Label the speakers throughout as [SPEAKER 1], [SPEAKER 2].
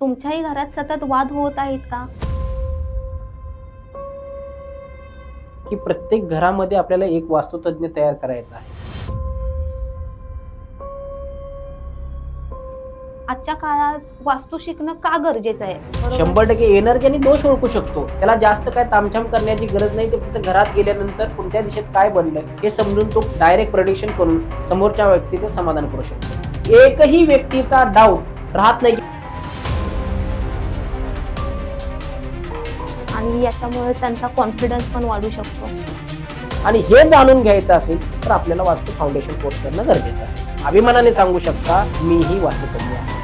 [SPEAKER 1] तुमच्याही घरात सतत वाद होत आहेत का?
[SPEAKER 2] की प्रत्येक घरामध्ये आपल्याला एक वास्तुतज्ञ तयार करायचा आहे.
[SPEAKER 1] आजच्या काळात वास्तू शिकणं का गरजेचं आहे?
[SPEAKER 2] शंभर टक्के एनर्जी आणि दोष ओळखू शकतो. त्याला जास्त काय तामछाम करण्याची गरज नाही ते फक्त घरात गेल्यानंतर कोणत्या दिशेत काय बनलंय हे समजून तो डायरेक्ट प्रोडिक्शन करून समोरच्या व्यक्तीचं समाधान करू शकतो. एकही व्यक्तीचा डाऊट राहत नाही
[SPEAKER 1] आणि याच्यामुळे त्यांचा कॉन्फिडन्स पण वाढू शकतो.
[SPEAKER 2] आणि हे जाणून घ्यायचं असेल तर आपल्याला वास्तू फाउंडेशन कोर्स करणं गरजेचं आहे. अभिमानाने सांगू शकता मीही वास्तुतज्ञ आहे.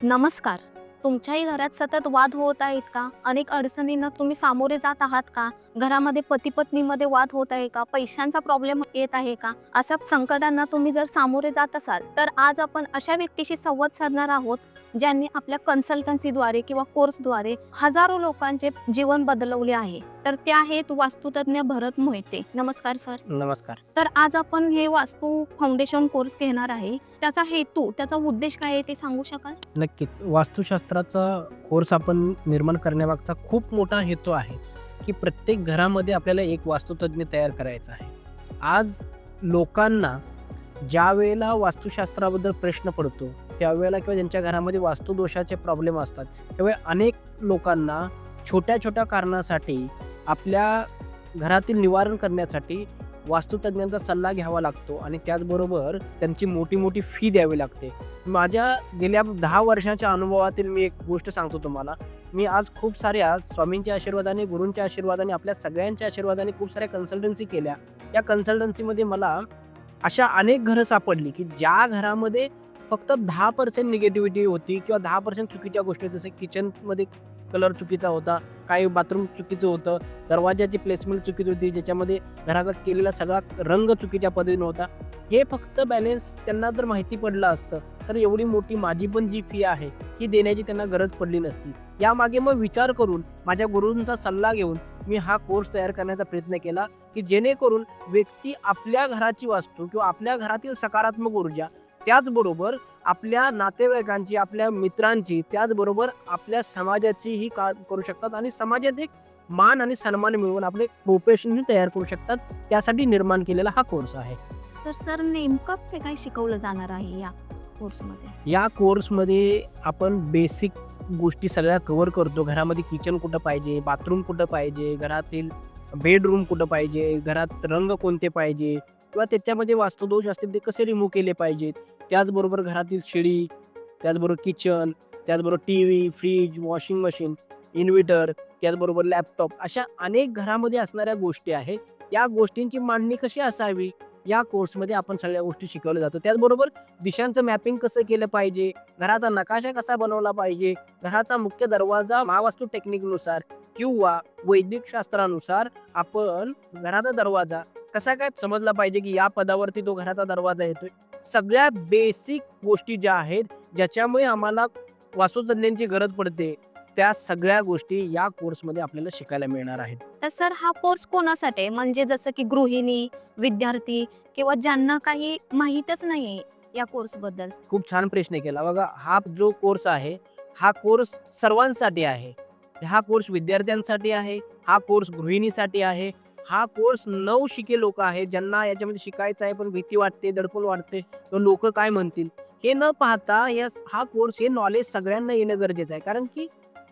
[SPEAKER 1] नमस्कार. तुमच्याही घरात सतत वाद होत आहेत का? अनेक अडचणींना तुम्ही सामोरे जात आहात का? घरामध्ये पती पत्नीमध्ये वाद होत आहे का? पैशांचा प्रॉब्लेम येत आहे का? अशा संकटांना तुम्ही जर सामोरे जात असाल तर आज आपण अशा व्यक्तीशी संवाद साधणार आहोत ज्यांनी आपल्या कन्सल्टन्सीद्वारे किंवा कोर्सद्वारे हजारो लोकांचे जीवन बदलवले आहे. तर ते आहेत वास्तुतज्ञ भरत मोहिते. नमस्कार सर.
[SPEAKER 2] नमस्कार.
[SPEAKER 1] तर आज आपण हे वास्तू फाउंडेशन कोर्स घेणार आहे. त्याचा हेतू त्याचा उद्देश काय आहे ते सांगू शकाल?
[SPEAKER 2] नक्कीच. वास्तुशास्त्राचा कोर्स आपण निर्माण करण्यामागचा खूप मोठा हेतू आहे की प्रत्येक घरामध्ये आपल्याला एक वास्तुतज्ञ तयार करायचा आहे. आज लोकांना ज्या वेळेला वास्तुशास्त्राबद्दल प्रश्न पडतो त्यावेळेला किंवा ज्यांच्या घरामध्ये वास्तुदोषाचे प्रॉब्लेम असतात त्यावेळी अनेक लोकांना छोट्या छोट्या कारणासाठी आपल्या घरातील निवारण करण्यासाठी वास्तुतज्ञांचा सल्ला घ्यावा लागतो आणि त्याचबरोबर त्यांची मोठी मोठी फी द्यावी लागते. माझ्या गेल्या दहा वर्षाच्या अनुभवातील मी एक गोष्ट सांगतो तुम्हाला. मी आज खूप साऱ्या स्वामींच्या आशीर्वादाने गुरूंच्या आशीर्वादाने आपल्या सगळ्यांच्या आशीर्वादाने खूप साऱ्या कन्सल्टन्सी केल्या. या कन्सल्टन्सीमध्ये मला अशा अनेक घरं सापडली की ज्या घरामध्ये फक्त दहा पर्सेंट निगेटिव्हिटी होती किंवा दहा पर्सेंट चुकीच्या गोष्टी जसं किचनमध्ये कलर चुकीचा होता काही बाथरूम चुकीचं होतं दरवाजाची प्लेसमेंट चुकीची होती ज्याच्यामध्ये घराचा केलेला सगळा रंग चुकीच्या पद्धतीनं होता. हे फक्त बॅलेन्स त्यांना जर माहिती पडलं असतं तर एवढी मोठी माझी पण जी फी आहे ही देण्याची त्यांना गरज पडली नसती. यामागे मग विचार करून माझ्या गुरूंचा सल्ला घेऊन मी हा कोर्स तयार करण्याचा प्रयत्न केला की जेणेकरून व्यक्ती आपल्या घराची वास्तू किंवा आपल्या घरातील सकारात्मक ऊर्जा त्याचबरोबर आपल्या नातेवाईकांची आपल्या मित्रांची त्याचबरोबर आपल्या समाजाचीही का करू शकतात आणि समाजात एक मान आणि सन्मान मिळवून आपले प्रोफेशन तयार करू शकतात. त्यासाठी निर्माण केलेला हा कोर्स आहे.
[SPEAKER 1] तर सर नेमकं ते काय शिकवलं जाणार आहे या कोर्समध्ये
[SPEAKER 2] या कोर्समध्ये आपण बेसिक गोष्टी सगळ्या कव्हर करतो. घरामध्ये किचन कुठं पाहिजे बाथरूम कुठं पाहिजे घरातील बेडरूम कुठं पाहिजे घरात रंग कोणते पाहिजे किंवा त्याच्यामध्ये वास्तुदोष असतील ते कसे रिमूव्ह केले पाहिजेत? त्याचबरोबर घरातील शिडी त्याचबरोबर किचन त्याचबरोबर T V fridge washing machine inverter त्याचबरोबर लॅपटॉप अशा अनेक घरामध्ये असणाऱ्या गोष्टी आहेत. या गोष्टींची मांडणी कशी असावी? या कोर्समध्ये आपण सगळ्या गोष्टी शिकवल्या जातो. त्याचबरोबर दिशांचं मॅपिंग कसं केलं पाहिजे? घराचा नकाशा कसा बनवला पाहिजे? घराचा मुख्य दरवाजा महावास्तू टेक्निकनुसार किंवा वैदिक शास्त्रानुसार आपण घराचा दरवाजा कसा काय समजला पाहिजे की या पदावरती तो घराचा दरवाजा येतोय? सगळ्या बेसिक गोष्टी ज्या आहेत ज्याच्यामुळे आम्हाला वास्तुतज्ञांची गरज पडते. त्या सगळ्या गोष्टी या कोर्समध्ये आपल्याला शिकायला मिळणार आहेत.
[SPEAKER 1] तर सर हा कोर्स कोणासाठी? आहे म्हणजे जसं की गृहिणी विद्यार्थी किंवा ज्यांना काही माहीतच नाही या कोर्सबद्दल
[SPEAKER 2] खूप छान प्रश्न केला. बघा हा जो कोर्स आहे हा कोर्स सर्वांसाठी आहे. हा कोर्स विद्यार्थ्यांसाठी आहे हा कोर्स गृहिणीसाठी आहे हा कोर्स नऊ शिके लोक आहेत ज्यांना याच्यामध्ये शिकायचं आहे पण भीती वाटते दडपण वाटते किंवा लोक काय म्हणतील हे न पाहता या हा कोर्स हे नॉलेज सगळ्यांना येणं गरजेचं आहे. कारण की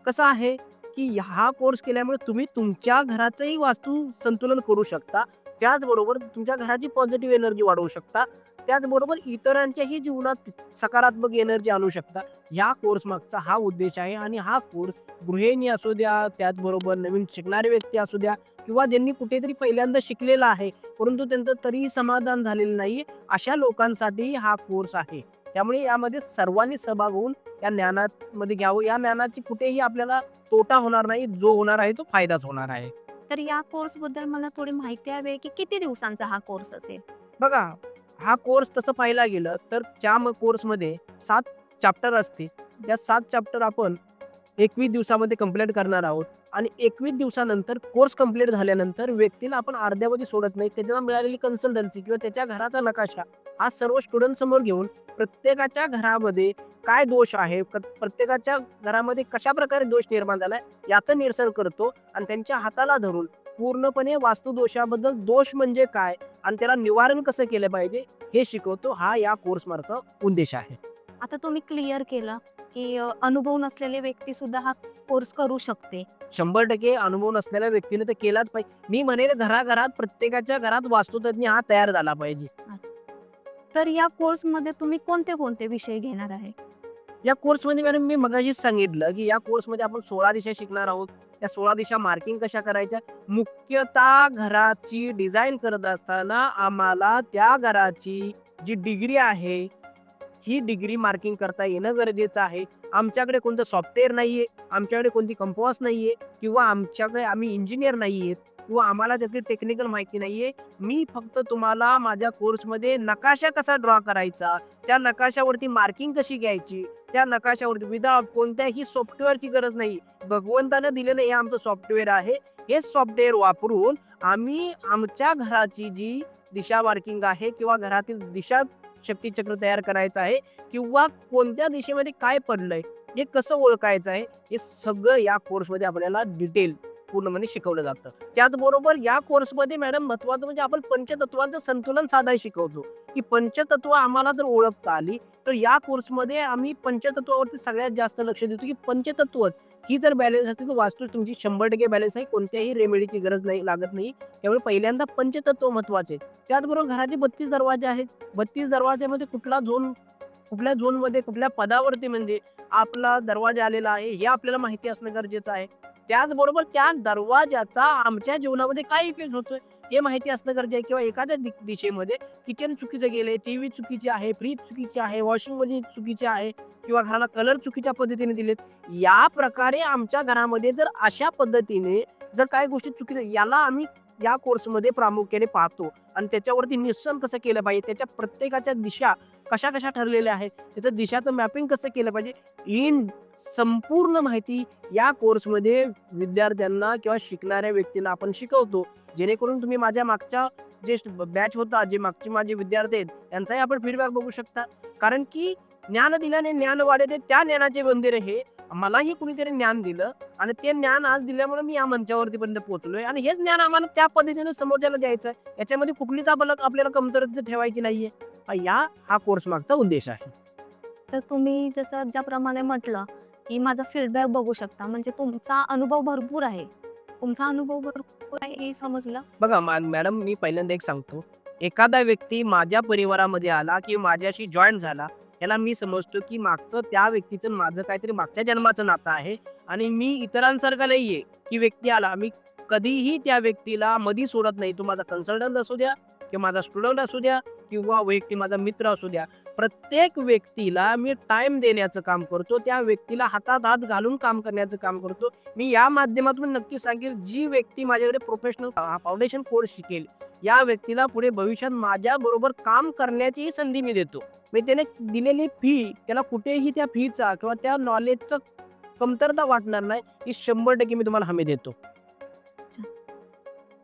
[SPEAKER 2] कसं आहे की हा कोर्स केल्यामुळे तुम्ही तुमच्या घराचंही वास्तू संतुलन करू शकता. त्याचबरोबर तुमच्या घराची पॉझिटिव्ह एनर्जी वाढवू शकता. त्याचबरोबर इतरांच्याही जीवनात सकारात्मक एनर्जी आणू शकता. या कोर्स मागचा हा उद्देश आहे आणि हा कोर्स गृहिणी असू द्या त्याचबरोबर नवीन शिकणारे व्यक्ती असू द्या किंवा ज्यांनी कुठेतरी पहिल्यांदा शिकलेला आहे परंतु त्यांचं तरीही समाधान झालेलं नाही अशा लोकांसाठी हा कोर्स आहे. त्यामुळे यामध्ये सर्वांनी सहभाग होऊन या ज्ञानामध्ये घ्यावं. या ज्ञानाची कुठेही आपल्याला तोटा होणार नाही. जो होणार आहे तो फायदाच होणार आहे.
[SPEAKER 1] तर या कोर्सबद्दल मला थोडी माहिती हवी की किती दिवसांचा हा कोर्स असेल?
[SPEAKER 2] बघा हा कोर्स तसं पाहायला गेलं तर त्या कोर्समध्ये सात चॅप्टर असते त्या सात चॅप्टर आपण एकवीस दिवसामध्ये कंप्लीट करणार आहोत. आणि एकवीस दिवसानंतर कोर्स कंप्लीट झाल्यानंतर व्यक्तीला आपण अर्ध्यावधी सोडत नाही त्याच्याला मिळालेली कन्सल्टन्सी किंवा त्याच्या घराचा नकाशा हा सर्व स्टुडंट समोर घेऊन प्रत्येकाच्या घरामध्ये काय दोष आहे प्रत्येकाच्या घरामध्ये कशा प्रकारे दोष निर्माण झालाय याचं निरसन करतो आणि त्यांच्या हाताला धरून पूर्णपणे वास्तुदोषाबद्दल दोष म्हणजे काय आणि त्याला निवारण कसं केलं पाहिजे हे शिकवतो हा या कोर्स मार्फत उद्देश आहे.
[SPEAKER 1] आता तुम्ही क्लिअर केलं की अ, अनुभव नसलेले व्यक्ती सुद्धा हा कोर्स करू शकते.
[SPEAKER 2] शंभर टक्के अनुभव नसलेल्या व्यक्तीने तर केलाच पाहिजे. मी म्हणेल घराघरात प्रत्येकाच्या घरात वास्तुतज्ञ हा तयार झाला पाहिजे.
[SPEAKER 1] तर या कोर्समध्ये तुम्ही कोणते कोणते विषय घेणार आहे?
[SPEAKER 2] या कोर्समध्ये मॅडम मी मगाशीच सांगितलं की या कोर्समध्ये आपण सोळा दिशा शिकणार आहोत. त्या सोळा दिशा मार्किंग कशा करायच्या? मुख्यतः घराची डिझाईन करत असताना आम्हाला त्या घराची जी डिग्री आहे ही डिग्री मार्किंग करता येणं गरजेचं आहे. आमच्याकडे कोणतं सॉफ्टवेअर नाहीये आमच्याकडे कोणती कंपॉस नाहीये किंवा आमच्याकडे आम्ही इंजिनियर नाहीये किंवा आम्हाला त्यातली टेक्निकल माहिती नाहीये. मी फक्त तुम्हाला माझ्या कोर्समध्ये नकाशा कसा ड्रॉ करायचा त्या नकाशावरती मार्किंग कशी घ्यायची त्या नकाशावरती विदाउट कोणत्याही सॉफ्टवेअरची गरज नाही. भगवंतानं दिलेलं हे आमचं सॉफ्टवेअर आहे. हे सॉफ्टवेअर वापरून आम्ही आमच्या घराची जी दिशा मार्किंग आहे किंवा घरातील दिशा शक्तीचक्र तयार करायचं आहे किंवा कोणत्या दिशेमध्ये काय पडलंय हे कसं ओळखायचं आहे हे सगळं या कोर्समध्ये आपल्याला डिटेल पूर्णपणे शिकवलं जातं. त्याचबरोबर या कोर्समध्ये मॅडम महत्वाचं म्हणजे आपण पंचतत्वांचं संतुलन साधायला शिकवतो. की पंचतत्व आम्हाला जर ओळखता आली तर या कोर्समध्ये आम्ही पंचतत्वावरती सगळ्यात जास्त लक्ष देतो की पंचतत्वच ही जर बॅलन्स असेल तर वास्तू तुमची शंभर टक्के बॅलन्स आहे. कोणत्याही रेमेडीची गरज नाही लागत नाही. त्यामुळे पहिल्यांदा पंचतत्व महत्त्वाचे त्याचबरोबर घराचे बत्तीस दरवाजे आहेत. बत्तीस दरवाज्यामध्ये कुठला झोन कुठल्या झोनमध्ये कुठल्या पदावरती म्हणजे आपला दरवाजा आलेला आहे हे आपल्याला माहिती असणं गरजेचं आहे. त्याचबरोबर त्या दरवाजाचा आमच्या जीवनामध्ये काय इफेक्ट होतोय? हे माहिती असणं गरजेचं आहे. किंवा एखाद्या दि- दिशेमध्ये किचन चुकीचं गेले टी व्ही चुकीची आहे फ्रीज चुकीची आहे वॉशिंग मशीन चुकीची आहे किंवा घराला कलर चुकीच्या पद्धतीने दिलेत या प्रकारे आमच्या घरामध्ये जर अशा पद्धतीने जर काही गोष्टी चुकीच्या याला आम्ही या कोर्समध्ये प्रामुख्याने पाहतो. आणि त्याच्यावरती निश्चन कसं केलं पाहिजे त्याच्या प्रत्येकाच्या दिशा कशा कशा ठरलेल्या आहेत त्याचं दिशाचं मॅपिंग कसं केलं पाहिजे इन संपूर्ण माहिती या कोर्समध्ये विद्यार्थ्यांना किंवा शिकणाऱ्या व्यक्तीला आपण शिकवतो. जेणेकरून तुम्ही माझ्या मागच्या जे बॅच होता जे मागचे माझे विद्यार्थी आहेत त्यांचाही आपण फीडबॅक बघू शकता. कारण की ज्ञान दिल्याने ज्ञान वाढते त्या ज्ञानाचे मंदिर हे मलाही कुणीतरी ज्ञान दिलं आणि ते ज्ञान आज दिल्यामुळे मी या मंचावरती पर्यंत पोहोचलोय. आणि हेच ज्ञान आम्हाला त्या पद्धतीने समोरच्याला द्यायचं आहे याच्यामध्ये कुठलीच आपल्याला आपल्याला कमतरता ठेवायची नाहीये. या हा कोर्स मागचा उद्देश आहे.
[SPEAKER 1] तर तुम्ही जसं ज्याप्रमाणे म्हटलं की माझा फीडबॅक बघू शकता. म्हणजे तुमचा अनुभव भरपूर आहे. तुमचा अनुभव भरपूर आहे हे समजलं.
[SPEAKER 2] बघा मॅडम मी पहिल्यांदा एक सांगतो. एखादा व्यक्ती माझ्या परिवारामध्ये आला की माझ्याशी जॉईन झाला याला मी समजतो की मागचं त्या व्यक्तीचं माझं काहीतरी मागच्या जन्माचं नातं आहे. आणि मी इतरांसारखं नाही आहे की व्यक्ती आला मी कधीही त्या व्यक्तीला मधी सोडत नाही. तो माझा कन्सल्टंट असू द्या किंवा माझा स्टुडंट असू द्या किंवा व्यक्ती माझा मित्र असू द्या. प्रत्येक व्यक्तीला मी टाइम देण्याचं काम करतो. त्या व्यक्तीला हातात हात घालून काम करण्याचं काम करतो. मी या माध्यमातून नक्की सांगेल जी व्यक्ती माझ्याकडे प्रोफेशनल फाउंडेशन कोर्स शिकेल या व्यक्तीला पुढे भविष्यात माझ्या बरोबर काम करण्याचीही संधी मी देतो. मी त्याने दिलेली फी त्याला कुठेही त्या फीचा किंवा त्या नॉलेजचा कमतरता वाटणार नाही ही शंभर टक्के मी तुम्हाला हमी देतो.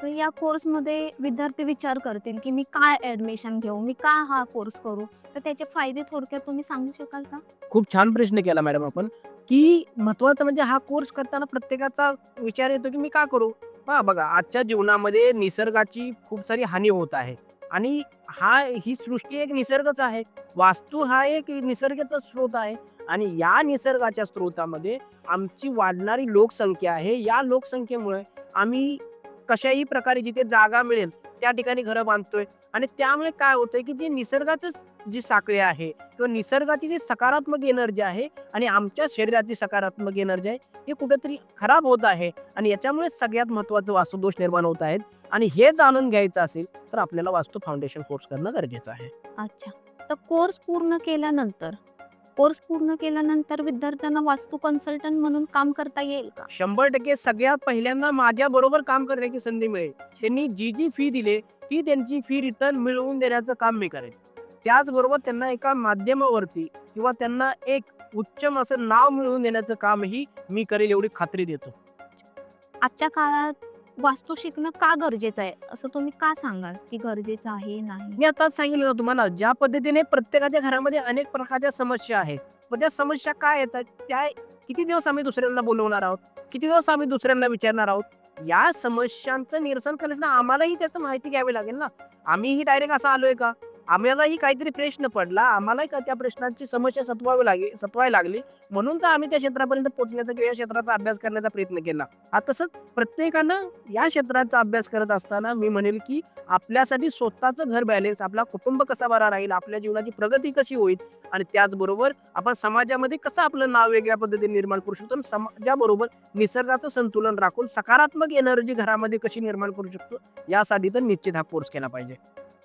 [SPEAKER 1] तर या कोर्समध्ये विद्यार्थी विचार करतील की मी काय ऍडमिशन घेऊ मी का हा कोर्स करू? तर त्याचे फायदे थोडक्यात तुम्ही सांगू शकाल का?
[SPEAKER 2] खूप छान प्रश्न केला मॅडम आपण की महत्वाचं म्हणजे हा कोर्स करताना प्रत्येकाचा विचार येतो की मी का करू? हा बघा आजच्या जीवनामध्ये निसर्गाची खूप सारी हानी होत आहे. आणि हा ही सृष्टी एक निसर्गच आहे. वास्तू हा एक निसर्गाचा स्रोत आहे. आणि या निसर्गाच्या स्रोतामध्ये आमची वाढणारी लोकसंख्या आहे. या लोकसंख्येमुळे आम्ही कशाही प्रकारे जिथे जागा मिळेल त्या ठिकाणी घरं बांधतोय. आणि त्यामुळे काय होतंय की जे निसर्गाचंच जी साखळी आहे किंवा निसर्गाची जी सकारात्मक एनर्जी आहे आणि आमच्या शरीराची सकारात्मक एनर्जी आहे हे कुठेतरी खराब होत आहे. आणि याच्यामुळे सगळ्यात महत्वाचं वास्तुदोष निर्माण होत आहेत. आणि हे जाणून घ्यायचं असेल तर आपल्याला वास्तू फाउंडेशन कोर्स करणं गरजेचं आहे.
[SPEAKER 1] अच्छा. तर कोर्स पूर्ण केल्यानंतर कोर्स पूर्ण केल्यानंतर विद्यार्थ्यांना वास्तू कन्सल्टंट म्हणून काम करता येईल का?
[SPEAKER 2] शंभर टक्के सगळ्यात पहिल्यांदा माझ्या बरोबर काम करण्याची संधी मिळेल. त्यांनी जी जी फी दिली ती त्यांची फी रिटर्न मिळवून देण्याचं काम मी करेन. त्याचबरोबर त्यांना एका माध्यमावरती किंवा त्यांना एक उच्चम असं नाव मिळवून देण्याचं कामही मी करेल एवढी खात्री देतो.
[SPEAKER 1] आजच्या काळात वास्तू शिकणं का गरजेचं आहे? असं तुम्ही का सांगाल की गरजेचं आहे नाही?
[SPEAKER 2] मी आताच सांगितलं ना तुम्हाला ज्या पद्धतीने प्रत्येकाच्या घरामध्ये अनेक प्रकारच्या समस्या आहेत मग त्या समस्या काय येतात? त्या किती दिवस आम्ही दुसऱ्यांना बोलवणार आहोत? किती दिवस आम्ही दुसऱ्यांना विचारणार आहोत? या समस्यांचं निरसन करण्यासाठी आम्हालाही त्याचं माहिती घ्यावी लागेल ना. आम्हीही डायरेक्ट असं आलोय का? आम्हालाही काहीतरी प्रश्न पडला. आम्हालाही का त्या प्रश्नाची समस्या सत्वावी लागेल सत्वायला लागली. म्हणून तर आम्ही त्या क्षेत्रापर्यंत पोहोचण्याचा किंवा या क्षेत्राचा अभ्यास करण्याचा प्रयत्न केला. हा तसंच प्रत्येकानं या क्षेत्राचा अभ्यास करत असताना मी म्हणेल की आपल्यासाठी स्वतःचं घर बॅलेन्स आपला कुटुंब कसा बरा राहील आपल्या जीवनाची प्रगती कशी होईल आणि त्याचबरोबर आपण समाजामध्ये कसं आपलं नाव वेगळ्या पद्धतीने निर्माण करू शकतो आणि समाजाबरोबर निसर्गाचं संतुलन राखून सकारात्मक एनर्जी घरामध्ये कशी निर्माण करू शकतो यासाठी तर निश्चित हा कोर्स केला पाहिजे.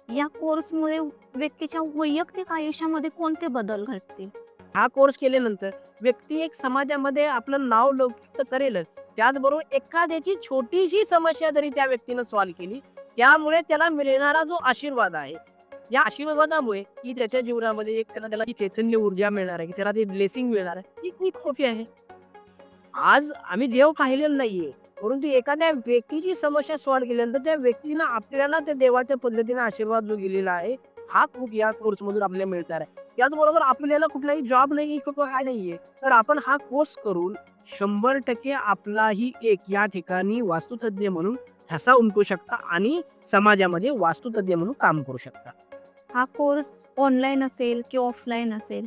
[SPEAKER 1] या कोर्समुळे व्यक्तीच्या वैयक्तिक आयुष्यामध्ये कोणते बदल घडतील?
[SPEAKER 2] हा कोर्स केल्यानंतर व्यक्ती एक समाजामध्ये आपलं नाव लौकिक तर करेलच त्याचबरोबर एखाद्याची छोटीशी समस्या जरी त्या व्यक्तीनं सॉल्व्ह केली त्यामुळे त्याला मिळणारा जो आशीर्वाद आहे या आशीर्वादामुळे की त्याच्या जीवनामध्ये एक त्याला त्याला चैतन्य ऊर्जा मिळणार आहे की त्याला ती ब्लेसिंग मिळणार आहे ही खूप मोठी आहे. आज आम्ही देव पाहिलेलं नाहीये. परंतु एखाद्या व्यक्तीची समस्या सॉल्व्ह केल्यानंतर त्या व्यक्तीनं आपल्याला त्या देवाच्या पद्धतीने आशीर्वाद जो गेलेला आहे हा खूप या कोर्स मधून आपल्याला मिळणार आहे. त्याचबरोबर आपल्याला कुठलाही जॉब नाही किंवा काय नाहीये तर आपण हा कोर्स करून शंभर टक्के आपलाही एक या ठिकाणी वास्तुतज्ञ म्हणून ठसा उमटू शकता आणि समाजामध्ये वास्तुतज्ञ म्हणून काम करू शकता.
[SPEAKER 1] हा कोर्स ऑनलाईन असेल की ऑफलाईन असेल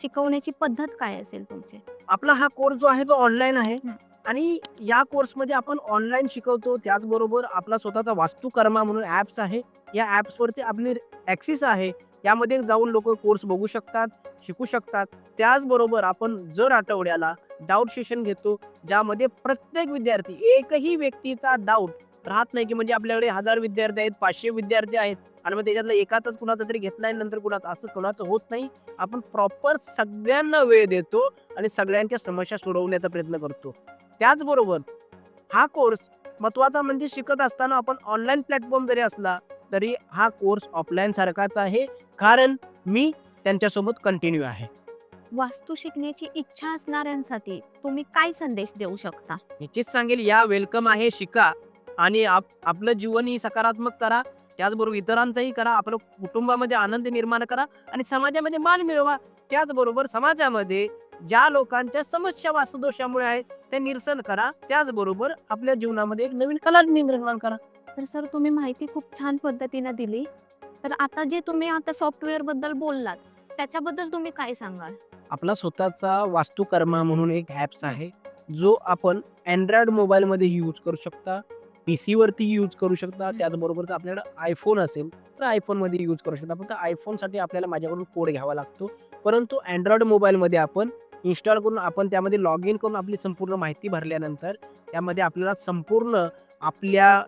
[SPEAKER 1] शिकवण्याची पद्धत काय असेल तुमची?
[SPEAKER 2] आपला हा कोर्स जो आहे तो ऑनलाईन आहे. आणि या कोर्समध्ये आपण ऑनलाईन शिकवतो. त्याचबरोबर आपला स्वतःचा वास्तुकर्मा म्हणून ॲप्स आहे. या ॲप्सवरती आपली ॲक्सिस आहे. यामध्ये जाऊन लोक कोर्स बघू शकतात शिकू शकतात. त्याचबरोबर आपण जर आठवड्याला डाऊट सेशन घेतो ज्यामध्ये प्रत्येक विद्यार्थी एकही व्यक्तीचा डाऊट राहत नाही की म्हणजे आपल्याकडे हजार विद्यार्थी आहेत पाचशे विद्यार्थी आहेत आणि मग त्याच्यातला एकाचाच कुणाचा तरी घेतलाय नंतर कुणाचं असं कुणाचं होत नाही. आपण प्रॉपर सगळ्यांना वेळ देतो आणि सगळ्यांच्या समस्या सोडवण्याचा प्रयत्न करतो. त्याचबरोबर हा कोर्स महत्त्वाचा म्हणजे शिकत असताना आपण ऑनलाईन प्लॅटफॉर्म जरी असला तरी हा कोर्स ऑफलाईन सारखाच आहे. कारण मी त्यांच्यासोबत कंटिन्यू आहे.
[SPEAKER 1] वास्तू शिकण्याची इच्छा असणाऱ्यांसाठी तुम्ही काय संदेश देऊ शकता?
[SPEAKER 2] निश्चित सांगेल या वेलकम आहे शिका. आणि आप आपलं जीवनही सकारात्मक करा. त्याचबरोबर इतरांचंही करा. आपलं कुटुंबामध्ये आनंद निर्माण करा. आणि समाजामध्ये मान मिळवा. त्याचबरोबर समाजामध्ये ज्या लोकांच्या समस्या वास्तुदोषामुळे आहेत ते निरसन करा. त्याचबरोबर आपल्या जीवनामध्ये एक नवीन कला निर्माण करा.
[SPEAKER 1] तर सर तुम्ही माहिती खूप छान पद्धतीने दिली. तर आता जे तुम्ही आता सॉफ्टवेअरबद्दल बोललात त्याच्याबद्दल तुम्ही काय सांगाल?
[SPEAKER 2] आपला स्वतःचा वास्तुकर्मा म्हणून एक ॲप्स आहे जो आपण अँड्रॉइड मोबाईलमध्ये यूज करू शकता पी सीवरती यूज करू शकता त्याचबरोबर जर आपल्याकडे आयफोन असेल तर आयफोनमध्ये यूज करू शकता. फक्त आयफोनसाठी आपल्याला माझ्याकडून कोड घ्यावा लागतो. परंतु अँड्रॉइड मोबाईलमध्ये आपण इन्स्टॉल करून आपण त्यामध्ये लॉग इन करून आपली संपूर्ण माहिती भरल्यानंतर त्यामध्ये आपल्याला संपूर्ण आपल्या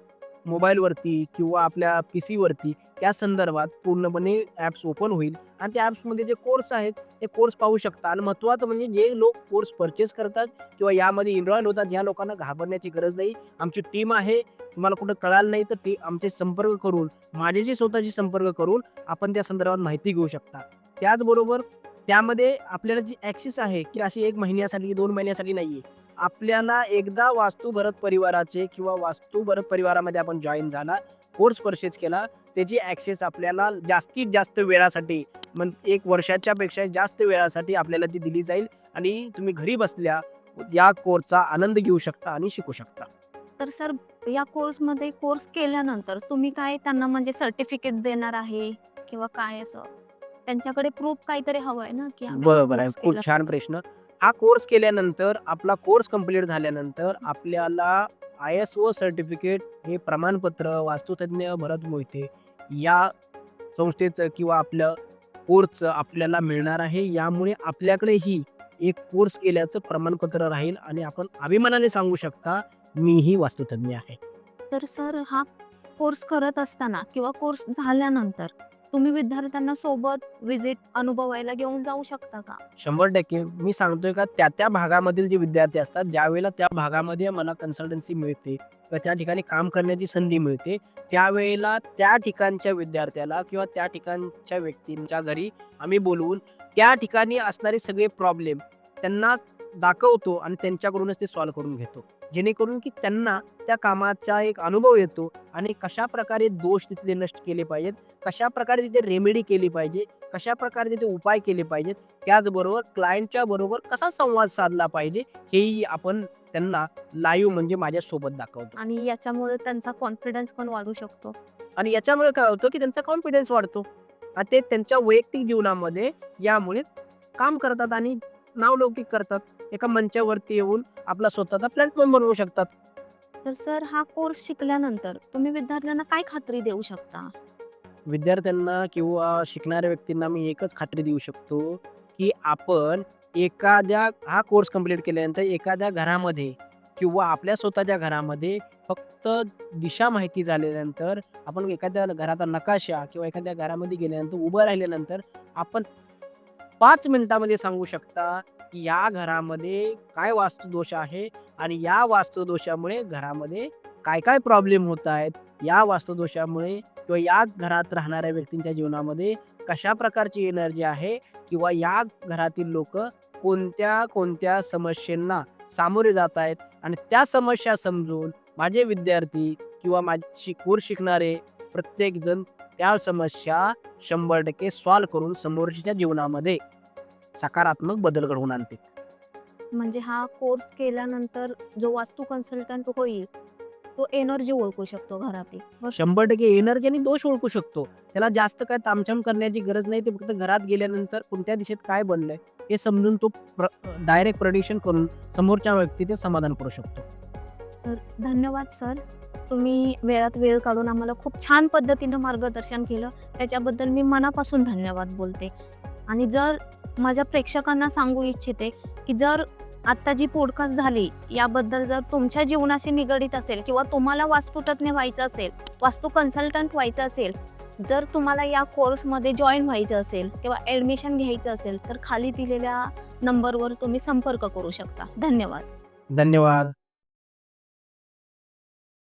[SPEAKER 2] मोबाईलवरती किंवा आपल्या पी सीवरती त्या संदर्भात पूर्णपणे ॲप्स ओपन होईल. आणि त्या ॲप्समध्ये जे कोर्स आहेत ते कोर्स पाहू शकता. आणि महत्त्वाचं म्हणजे जे लोक कोर्स परचेस करतात किंवा यामध्ये इन्व्हॉल्व होतात या लोकांना घाबरण्याची गरज नाही. आमची टीम आहे. तुम्हाला कुठं कळालं नाही तर ती आमचे संपर्क करून माझ्याशी स्वतःशी संपर्क करून आपण त्या संदर्भात माहिती घेऊ शकता. त्याचबरोबर त्यामध्ये आपल्याला जी ॲक्सेस आहे की अशी एक महिन्यासाठी दोन महिन्यासाठी नाही आहे आपल्याला एकदा वास्तू भरत परिवाराचे किंवा वास्तू भरत परिवारामध्ये आपण जॉईन झाला कोर्स परचेस केला त्याची ॲक्सेस आपल्याला जास्तीत जास्त वेळासाठी मग एक वर्षाच्या पेक्षा जास्त वेळासाठी आपल्याला ती दिली जाईल आणि तुम्ही घरी बसल्या या कोर्सचा आनंद घेऊ शकता आणि शिकू शकता.
[SPEAKER 1] तर सर या कोर्समध्ये कोर्स केल्यानंतर तुम्ही काय त्यांना म्हणजे सर्टिफिकेट देणार आहे किंवा काय असं? त्यांच्याकडे प्रूफ काहीतरी हवं आहे ना की आम्ही
[SPEAKER 2] बरोबर आहे.
[SPEAKER 1] course
[SPEAKER 2] खूप
[SPEAKER 1] केला.
[SPEAKER 2] छान प्रश्न. हा कोर्स केल्यानंतर आपला कोर्स कंप्लीट झाल्यानंतर आपल्याला आय एस ओ सर्टिफिकेट हे प्रमाणपत्र वास्तुतज्ञ भरत मोहिते या संस्थेचं किंवा आपलं कोर्सचं आपल्याला मिळणार आहे. यामुळे आपल्याकडेही एक कोर्स केल्याचं प्रमाणपत्र राहील आणि आपण अभिमानाने सांगू शकता मीही वास्तुतज्ञ आहे.
[SPEAKER 1] तर सर हा कोर्स करत असताना किंवा कोर्स झाल्यानंतर तुम्ही विद्यार्थ्यांना सोबत विजिट अनुभवायला घेऊन जाऊ शकता का?
[SPEAKER 2] शंभर टक्के. मी सांगतोय का त्या त्या भागामधील जे विद्यार्थी असतात ज्यावेळेला त्या भागामध्ये मला कन्सल्टन्सी मिळते किंवा त्या ठिकाणी काम करण्याची संधी मिळते त्यावेळेला त्या ठिकाणच्या विद्यार्थ्याला किंवा त्या ठिकाणच्या व्यक्तींच्या घरी आम्ही बोलवून त्या ठिकाणी असणारे सगळे प्रॉब्लेम त्यांना दाखवतो आणि त्यांच्याकडूनच ते सॉल्व्ह करून घेतो. जेणेकरून की त्यांना त्या कामाचा एक अनुभव येतो आणि कशा प्रकारे दोष तिथले नष्ट केले पाहिजेत कशा प्रकारे तिथे रेमेडी केली पाहिजे कशा प्रकारे तिथे उपाय केले पाहिजेत त्याचबरोबर क्लायंटच्या बरोबर कसा संवाद साधला पाहिजे हेही आपण त्यांना लाईव्ह म्हणजे माझ्यासोबत दाखवतो.
[SPEAKER 1] आणि याच्यामुळे त्यांचा कॉन्फिडन्स पण वाढू शकतो.
[SPEAKER 2] आणि याच्यामुळे काय होतं की त्यांचा कॉन्फिडन्स वाढतो. आणि ते त्यांच्या वैयक्तिक जीवनामध्ये यामुळे काम करतात आणि नावलौकिक करतात. एका मंचावरती येऊन आपला स्वतःचा प्लॅटफॉर्म बनवू शकतात.
[SPEAKER 1] तर सर हा कोर्स शिकल्यानंतर तुम्ही विद्यार्थ्यांना काय खात्री देऊ शकता?
[SPEAKER 2] विद्यार्थ्यांना किंवा शिकणाऱ्या व्यक्तींना मी एकच खात्री देऊ शकतो की आपण एखाद्या हा कोर्स कंप्लीट केल्यानंतर एखाद्या घरामध्ये किंवा आपल्या स्वतःच्या घरामध्ये फक्त दिशा माहिती झाल्यानंतर आपण एखाद्या घराचा नकाशा किंवा एखाद्या घरामध्ये गेल्यानंतर उभं राहिल्यानंतर आपण पाच मिनिटामध्ये सांगू शकता की या घरामध्ये काय वास्तुदोष आहे आणि या वास्तुदोषामुळे घरामध्ये काय काय प्रॉब्लेम होत आहेत? या वास्तुदोषामुळे किंवा या घरात राहणाऱ्या व्यक्तींच्या जीवनामध्ये कशा प्रकारची एनर्जी आहे? किंवा या घरातील लोक कोणत्या कोणत्या समस्यांना सामोरे जात आहेत? आणि त्या समस्या समजून माझे विद्यार्थी किंवा माझी कोर्स शिकणारे प्रत्येकजण त्या समस्या शंभर टक्के सॉल्व्ह करून समोरच्या जीवनामध्ये सकारात्मक बदल घडवून आणते
[SPEAKER 1] म्हणजे हा कोर्स केल्यानंतर जो वास्तू कन्सल्टंट होईल तो एनर्जी ओळखू शकतो घरातील?
[SPEAKER 2] शंभर टक्के एनर्जी आणि दोष ओळखू शकतो. त्याला जास्त काय तामछाम करण्याची गरज नाही ते फक्त घरात गेल्यानंतर कोणत्या दिशेत काय बनलंय हे समजून तो डायरेक्ट प्रोडिक्शन करून समोरच्या व्यक्तीचे समाधान करू शकतो.
[SPEAKER 1] तर धन्यवाद सर. तुम्ही वेळात वेळ काढून आम्हाला खूप छान पद्धतीनं मार्गदर्शन केलं. त्याच्याबद्दल मी मनापासून धन्यवाद बोलते. आणि जर माझ्या प्रेक्षकांना सांगू इच्छिते की जर आत्ता जी पॉडकास्ट झाली याबद्दल जर तुमच्या जीवनाशी निगडीत असेल किंवा तुम्हाला वास्तुतज्ञ व्हायचं असेल वास्तू कन्सल्टंट व्हायचं असेल जर तुम्हाला या कोर्समध्ये जॉईन व्हायचं असेल किंवा ॲडमिशन घ्यायचं असेल तर खाली दिलेल्या नंबरवर तुम्ही संपर्क करू शकता. धन्यवाद.
[SPEAKER 2] धन्यवाद.